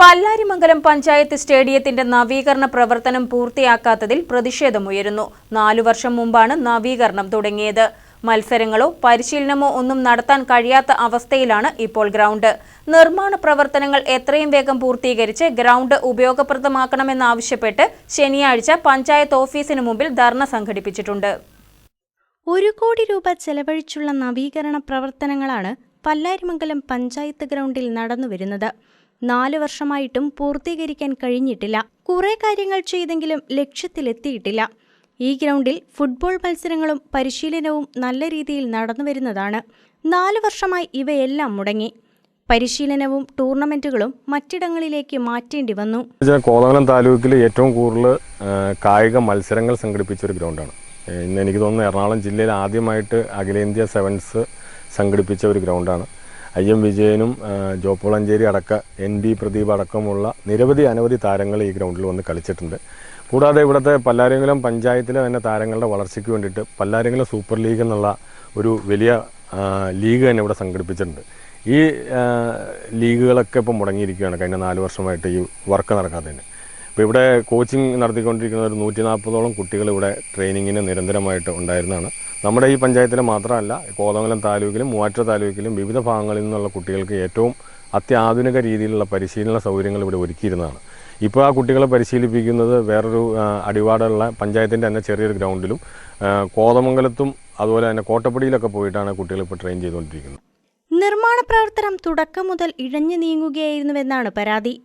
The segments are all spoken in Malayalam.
പല്ലാരിമംഗലം പഞ്ചായത്ത് സ്റ്റേഡിയത്തിന്റെ നവീകരണ പ്രവർത്തനം പൂർത്തിയാക്കാത്തതിൽ പ്രതിഷേധമുയരുന്നു. നാലു വർഷം മുമ്പാണ് നവീകരണം തുടങ്ങിയത്. മത്സരങ്ങളോ പരിശീലനമോ ഒന്നും നടത്താൻ കഴിയാത്ത അവസ്ഥയിലാണ് ഇപ്പോൾ ഗ്രൗണ്ട്. നിർമ്മാണ പ്രവർത്തനങ്ങൾ എത്രയും വേഗം പൂർത്തീകരിച്ച് ഗ്രൗണ്ട് ഉപയോഗപ്രദമാക്കണമെന്നാവശ്യപ്പെട്ട് ശനിയാഴ്ച പഞ്ചായത്ത് ഓഫീസിന് മുമ്പിൽ ധർണ സംഘടിപ്പിച്ചിട്ടുണ്ട്. ഒരു കോടി രൂപ ചെലവഴിച്ചുള്ള നവീകരണ പ്രവർത്തനങ്ങളാണ് പല്ലാരിമംഗലം പഞ്ചായത്ത് ഗ്രൗണ്ടിൽ നടന്നുവരുന്നത്. നാല് വർഷമായിട്ടും പൂർത്തീകരിക്കാൻ കഴിഞ്ഞിട്ടില്ല. കുറേ കാര്യങ്ങൾ ചെയ്തെങ്കിലും ലക്ഷ്യത്തിലെത്തിയിട്ടില്ല. ഈ ഗ്രൗണ്ടിൽ ഫുട്ബോൾ മത്സരങ്ങളും പരിശീലനവും നല്ല രീതിയിൽ നടന്നു വരുന്നതാണ്. നാല് വർഷമായി ഇവയെല്ലാം മുടങ്ങി. പരിശീലനവും ടൂർണമെന്റുകളും മറ്റിടങ്ങളിലേക്ക് മാറ്റേണ്ടി വന്നു. കോതമലം താലൂക്കിൽ ഏറ്റവും കൂടുതൽ കായിക മത്സരങ്ങൾ സംഘടിപ്പിച്ച ഒരു ഗ്രൗണ്ടാണ്. ഇന്ന് എനിക്ക് തോന്നുന്നു എറണാകുളം ജില്ലയിൽ ആദ്യമായിട്ട് അഖിലേന്ത്യാ സെവൻസ് സംഘടിപ്പിച്ച ഒരു ഗ്രൗണ്ടാണ്. ഐ എം വിജയനും ജോപ്പോളഞ്ചേരി അടക്ക എൻ ബി പ്രദീപ് അടക്കമുള്ള നിരവധി അനവധി താരങ്ങൾ ഈ ഗ്രൗണ്ടിൽ വന്ന് കളിച്ചിട്ടുണ്ട്. കൂടാതെ ഇവിടുത്തെ പല്ലാരെങ്കിലും പഞ്ചായത്തിലെ തന്നെ താരങ്ങളുടെ വളർച്ചയ്ക്ക് വേണ്ടിയിട്ട് പല്ലാരെങ്കിലും സൂപ്പർ ലീഗ് എന്നുള്ള ഒരു വലിയ ലീഗ് തന്നെ ഇവിടെ സംഘടിപ്പിച്ചിട്ടുണ്ട്. ഈ ലീഗുകളൊക്കെ ഇപ്പം മുടങ്ങിയിരിക്കുകയാണ് കഴിഞ്ഞ നാല് വർഷമായിട്ട് ഈ വർക്ക് നടക്കാതെ നടക്കാത്തതിന്. അപ്പോൾ ഇവിടെ കോച്ചിങ് നടത്തിക്കൊണ്ടിരിക്കുന്ന ഒരു നൂറ്റി നാൽപ്പതോളം കുട്ടികൾ ഇവിടെ ട്രെയിനിങ്ങിന് നിരന്തരമായിട്ട് ഉണ്ടായിരുന്നതാണ്. നമ്മുടെ ഈ പഞ്ചായത്തിലെ മാത്രമല്ല കോതമംഗലം താലൂക്കിലും മൂവാറ്റ താലൂക്കിലും വിവിധ ഭാഗങ്ങളിൽ നിന്നുള്ള കുട്ടികൾക്ക് ഏറ്റവും അത്യാധുനിക രീതിയിലുള്ള പരിശീലന സൗകര്യങ്ങൾ ഇവിടെ ഒരുക്കിയിരുന്നതാണ്. ഇപ്പോൾ ആ കുട്ടികളെ പരിശീലിപ്പിക്കുന്നത് വേറൊരു അടിവാടുള്ള പഞ്ചായത്തിന്റെ തന്നെ ചെറിയൊരു ഗ്രൗണ്ടിലും കോതമംഗലത്തും അതുപോലെ തന്നെ കോട്ടപ്പടിയിലൊക്കെ പോയിട്ടാണ് കുട്ടികൾ ഇപ്പോൾ ട്രെയിൻ ചെയ്തുകൊണ്ടിരിക്കുന്നത്. നിർമ്മാണ പ്രവർത്തനം തുടക്കം മുതൽ ഇഴഞ്ഞു നീങ്ങുകയായിരുന്നുവെന്നാണ് പരാതി.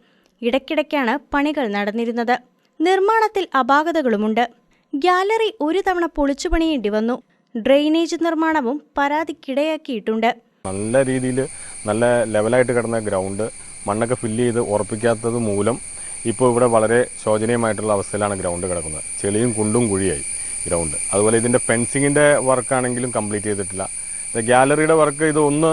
ഇടയ്ക്കിടയ്ക്കാണ് പണികൾ നടന്നിരുന്നത്. നിർമ്മാണത്തിൽ അപാകതകളുമുണ്ട്. ഗ്യാലറി ഒരു തവണ പൊളിച്ചു പണിയേണ്ടി വന്നു. ഡ്രെയിനേജ് നിർമ്മാണവും പരാതിക്കിടയാക്കിയിട്ടുണ്ട്. നല്ല രീതിയിൽ നല്ല ലെവലായിട്ട് കിടന്ന ഗ്രൗണ്ട് മണ്ണൊക്കെ ഫില്ല് ചെയ്ത് ഉറപ്പിക്കാത്തത് മൂലം ഇപ്പോൾ ഇവിടെ വളരെ ശോചനീയമായിട്ടുള്ള അവസ്ഥയിലാണ് ഗ്രൗണ്ട് കിടക്കുന്നത്. ചെളിയും കുണ്ടും കുഴിയായി ഗ്രൗണ്ട്. അതുപോലെ ഇതിന്റെ ഫെൻസിങ്ങിന്റെ വർക്കാണെങ്കിലും കംപ്ലീറ്റ് ചെയ്തിട്ടില്ല. ഗ്യാലറിയുടെ വർക്ക് ഇത് ഒന്ന്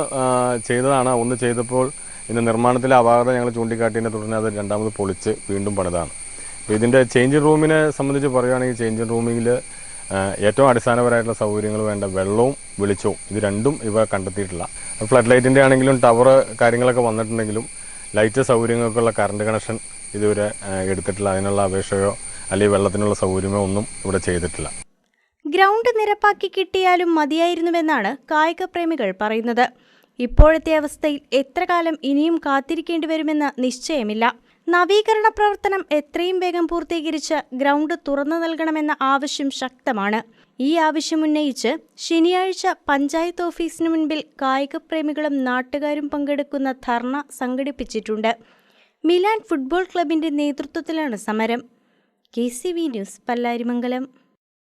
ചെയ്തതാണ്. ഒന്ന് ചെയ്തപ്പോൾ ഇതിന്റെ നിർമ്മാണത്തിലെ അപാകത ഞങ്ങൾ ചൂണ്ടിക്കാട്ടിയതിനെ തുടർന്ന് അത് രണ്ടാമത് പൊളിച്ച് വീണ്ടും പണിതാണ്. അപ്പോൾ ഇതിന്റെ ചേഞ്ച് റൂമിനെ സംബന്ധിച്ച് പറയുകയാണെങ്കിൽ ചേഞ്ച് റൂമിൽ ഏറ്റവും അടിസ്ഥാനപരമായിട്ടുള്ള സൗകര്യങ്ങൾ വേണ്ട വെള്ളവും വെളിച്ചവും ഇത് രണ്ടും ഇവ കണ്ടെത്തിയിട്ടില്ല. ഫ്ലഡ് ലൈറ്റിന്റെ ആണെങ്കിലും ടവർ കാര്യങ്ങളൊക്കെ വന്നിട്ടുണ്ടെങ്കിലും ലൈറ്റ് സൗകര്യങ്ങൾക്കുള്ള കറണ്ട് കണക്ഷൻ ഇതുവരെ എടുത്തിട്ടില്ല. അതിനുള്ള അപേക്ഷയോ അല്ലെങ്കിൽ വെള്ളത്തിനുള്ള സൗകര്യമോ ഒന്നും ഇവിടെ ചെയ്തിട്ടില്ല. ഗ്രൗണ്ട് നിരപ്പാക്കി കിട്ടിയാലും മതിയായിരുന്നുവെന്നാണ് കായിക പ്രേമികൾ പറയുന്നത്. ഇപ്പോഴത്തെ അവസ്ഥയിൽ എത്ര കാലം ഇനിയും കാത്തിരിക്കേണ്ടി വരുമെന്ന് നിശ്ചയമില്ല. നവീകരണ പ്രവർത്തനം എത്രയും വേഗം പൂർത്തീകരിച്ച് ഗ്രൗണ്ട് തുറന്നു നൽകണമെന്ന ആവശ്യം ശക്തമാണ്. ഈ ആവശ്യമുന്നയിച്ച് ശനിയാഴ്ച പഞ്ചായത്ത് ഓഫീസിന് മുൻപിൽ കായിക പ്രേമികളും നാട്ടുകാരും പങ്കെടുക്കുന്ന ധർണ സംഘടിപ്പിച്ചിട്ടുണ്ട്. മിലാൻ ഫുട്ബോൾ ക്ലബിന്റെ നേതൃത്വത്തിലാണ് സമരം. K news Pallarimangalam.